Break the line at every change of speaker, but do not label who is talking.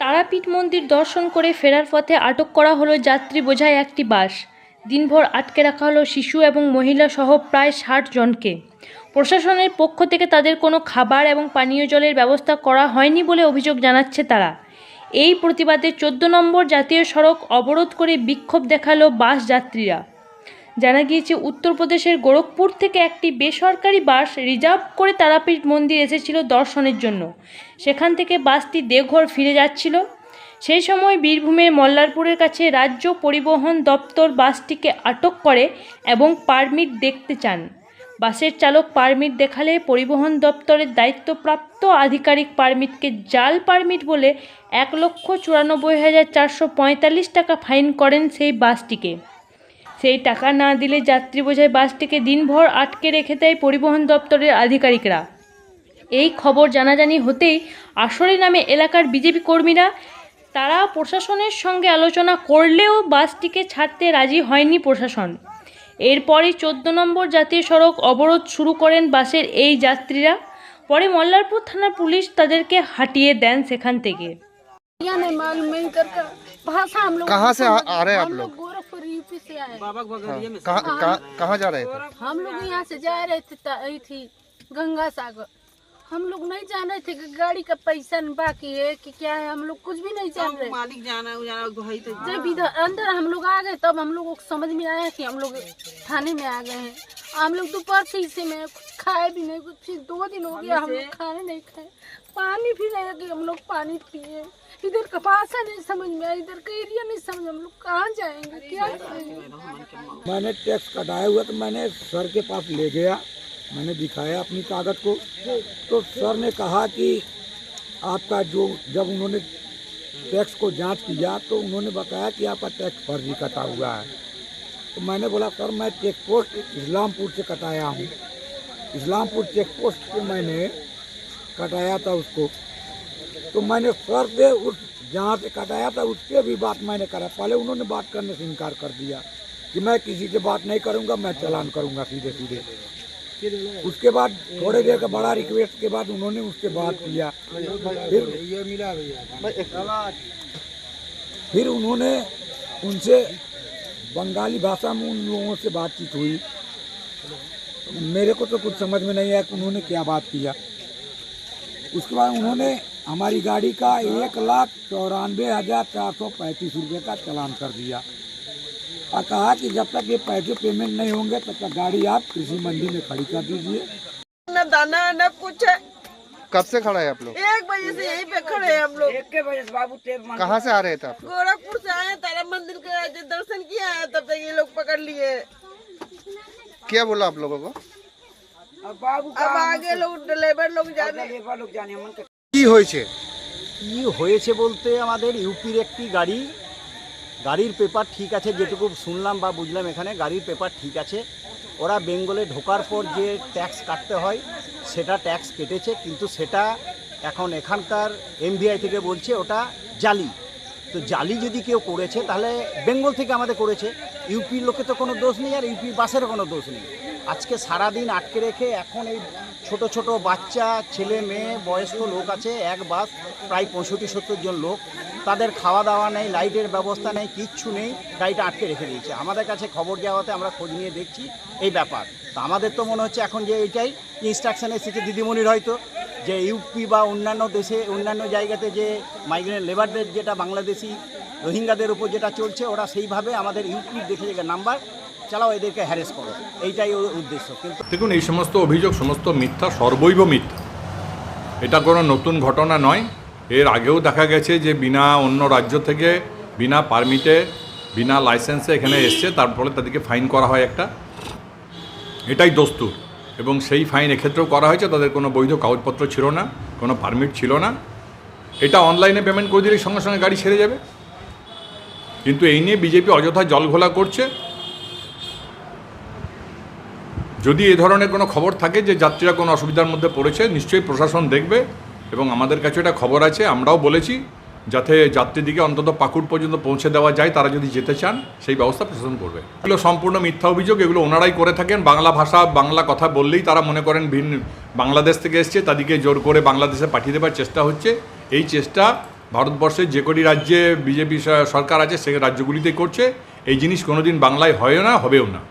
তারাপীঠ মন্দির দর্শন করে ফেরার পথে আটক করা হলো যাত্রী বোঝায় একটি বাস। দিনভর আটকে রাখা হলো শিশু এবং মহিলা সহ প্রায় ষাট জনকে। প্রশাসনের পক্ষ থেকে তাদের কোনো খাবার এবং পানীয় জলের ব্যবস্থা করা হয়নি বলে অভিযোগ জানাচ্ছে তারা। এই প্রতিবাদে চোদ্দ নম্বর জাতীয় সড়ক অবরোধ করে বিক্ষোভ দেখাল বাস যাত্রীরা। জানা গিয়েছে, উত্তরপ্রদেশের গোরখপুর থেকে একটি বেসরকারি বাস রিজার্ভ করে তারাপীঠ মন্দির এসেছিল দর্শনের জন্য। সেখান থেকে বাসটি দেওঘর ফিরে যাচ্ছিল। সেই সময় বীরভূমের মল্লারপুরের কাছে রাজ্য পরিবহন দপ্তর বাসটিকে আটক করে এবং পারমিট দেখতে চান। বাসের চালক পারমিট দেখালে পরিবহন দপ্তরের দায়িত্বপ্রাপ্ত আধিকারিক পারমিটকে জাল পারমিট বলে এক লক্ষ চুরানব্বই হাজার চারশো পঁয়তাল্লিশ টাকা ফাইন করেন সেই বাসটিকে। সেই টাকা না দিলে যাত্রী বোঝাই বাসটিকে দিনভর আটকে রেখে দেয় পরিবহন দপ্তরের আধিকারিকরা এই খবর জানাজানি হতেই আসরে নামে এলাকার বিজেপি কর্মীরা তারা প্রশাসনের সঙ্গে আলোচনা করলেও বাসটিকে ছাড়তে রাজি হয়নি প্রশাসন এরপরই চোদ্দ নম্বর জাতীয় সড়ক অবরোধ শুরু করেন বাসের এই যাত্রীরা পরে মল্লারপুর থানার পুলিশ তাদেরকে হাঁটিয়ে দেন সেখান থেকে
या नहीं मालूम मैं इधर का भाषा हम लोग
कहाँ से आ, आ रहे हैं आप
हम
लोग
लोग गोरखपुर यूपी से आए। हैं।
हाँ, कहाँ कहाँ कहाँ जा रहे थे?
हम लोग यहाँ से जा रहे थे ता- थी गंगा सागर। हम लोग नहीं जान रहे थे कि गाड़ी का पैसा बाकी है कि क्या है। हम लोग कुछ भी नहीं जान रहे।
मालिक जाना जाना तो
जब इधर अंदर हम लोग आ गए तब हम लोगों को समझ में आया कि हम लोग थाने में आ गए हैं। हम लोग दोपहर से इसे में कुछ खाए भी नहीं कुछ फिर दो दिन हो गया हम लोग खाने नहीं खाए। पानी भी नहीं हम लोग पानी पिए। इधर का भाषा नहीं समझ में आया। इधर का एरिया नहीं समझ हम लोग कहाँ जाएँगे? क्या
मैंने टैक्स कटाया हुआ तो मैंने सर के पास ले गया। मैंने दिखाया अपनी कागज़ को। तो सर ने कहा कि आपका जो जब उन्होंने टैक्स को जाँच किया तो उन्होंने बताया कि आपका टैक्स फर्जी कटा हुआ है। तो मैंने बोला सर मैं चेक पोस्ट इस्लामपुर से कटाया हूँ। इस्लामपुर चेक पोस्ट से मैंने कटाया था उसको। तो मैंने सर से उस जहाँ से कटाया था उससे भी बात मैंने करा। पहले उन्होंने बात करने से इनकार कर दिया कि मैं किसी से बात नहीं करूँगा, मैं चलान करूँगा सीधे सीधे उसके बाद थोड़ी देर का बड़ा रिक्वेस्ट के बाद उन्होंने उससे बात किया। फिर फिर उन्होंने उनसे बंगाली भाषा में उन लोगों से बातचीत हुई। मेरे को तो कुछ समझ में नहीं आया कि उन्होंने क्या बात किया। उसके बाद उन्होंने हमारी गाड़ी का एक लाख चौरानवे हज़ार चार सौ पैंतीस रुपये का चलान कर दिया। और कहा कि जब तक ये पैसे पेमेंट नहीं होंगे तब तक गाड़ी आप कृषि मंडी में खड़ी कर दीजिए।
न दाना न कुछ है।
कब से खड़ा है आप लोग?
एक बजे से यहीं पे खड़े हैं हम लोग।
एक बजे से बाबू कहाँ से आ रहे थे आप?
गोरखपुर से आए तारा मंदिर के दर्शन किया है तब तक ये लोग पकड़ लिए।
क्या बोला आप लोगों को?
अब बाबू अब आगे लोग ड्राइवर लोग जाने।
ड्राइवर लोग जाने কি হয়েছে?
কি হয়েছে বলতে আমাদের ইউপির একটি গাড়ি, গাড়ির পেপার ঠিক আছে, যেটুকু শুনলাম বা বুঝলাম এখানে, গাড়ির পেপার ঠিক আছে। ওরা বেঙ্গলে ঢোকার পর যে ট্যাক্স কাটতে হয়, সেটা ট্যাক্স কেটেছে, কিন্তু সেটা এখন এখানকার এমভিআই থেকে বলছে ওটা জালি। তো জালি যদি কেউ করেছে, তাহলে বেঙ্গল থেকে আমাদের করেছে। ইউপির লোকে তো কোনো দোষ নেই, আর ইউপির বাসেরও কোনো দোষ নেই। আজকে সারাদিন আটকে রেখে এখন এই ছোট ছোট বাচ্চা, ছেলে, মেয়ে, বয়স্ক লোক আছে, এক বাস, প্রায় পঁয়ষট্টি, সত্তর জন লোক। তাদের খাওয়া দাওয়া নেই, লাইটের ব্যবস্থা নেই, কিচ্ছু নেই, গাড়িটা আটকে রেখে দিয়েছে। আমাদের কাছে খবর যাওয়াতে আমরা খোঁজ নিয়ে দেখছি এই ব্যাপার। তো আমাদের তো মনে হচ্ছে এখন যে এইটাই ইনস্ট্রাকশন এসেছে দিদিমণির হয়তো, যে ইউপি বা অন্যান্য দেশে, অন্যান্য জায়গাতে যে মাইগ্রেন্ট লেবারদের যেটা বাংলাদেশি রোহিঙ্গাদের উপর যেটা চলছে, ওরা সেইভাবে আমাদের ইউপির দেখে নাম্বার চালাও, এদেরকে হ্যারেস করো। এইটাই ওর উদ্দেশ্য। কিন্তু
দেখুন, এই সমস্ত অভিযোগ, সমস্ত মিথ্যা সর্বৈব মিথ্যা। এটা কোনো নতুন ঘটনা নয়। এর আগেও দেখা গেছে যে বিনা অন্য রাজ্য থেকে, বিনা পারমিটে বিনা লাইসেন্সে এখানে এসছে। তার ফলে তাদেরকে ফাইন করা হয় একটা। এটাই দস্তুর। এবং সেই ফাইন এক্ষেত্রেও করা হয়েছে। তাদের কোনো বৈধ কাগজপত্র ছিল না, কোনো পারমিট ছিল না। এটা অনলাইনে পেমেন্ট করে দিলে সঙ্গে সঙ্গে গাড়ি ছেড়ে যাবে। কিন্তু এই নিয়ে বিজেপি অযথা জলঘোলা করছে। যদি এ ধরনের কোনো খবর থাকে যে যাত্রীরা কোনো অসুবিধার মধ্যে পড়েছে, নিশ্চয়ই প্রশাসন দেখবে এবং আমাদের কাছে এটা খবর আছে, আমরাও বলেছি, যাতে যাত্রীদিকে অন্তত পাকুড় পর্যন্ত পৌঁছে দেওয়া যায়, তারা যদি যেতে চান, সেই ব্যবস্থা প্রশাসন করবে। এগুলো সম্পূর্ণ মিথ্যা অভিযোগ, এগুলো ওনারাই করে থাকেন। বাংলা ভাষা, বাংলা কথা বললেই তারা মনে করেন ভিন্ন বাংলাদেশ থেকে এসছে, তাদেরকে জোর করে বাংলাদেশে পাঠিয়ে দেওয়ার চেষ্টা হচ্ছে। এই চেষ্টা ভারতবর্ষের যে কটি রাজ্যে বিজেপি সরকার আছে, সে রাজ্যগুলিতেই করছে। এই জিনিস কোনোদিন বাংলায় হয় না, হবেও না।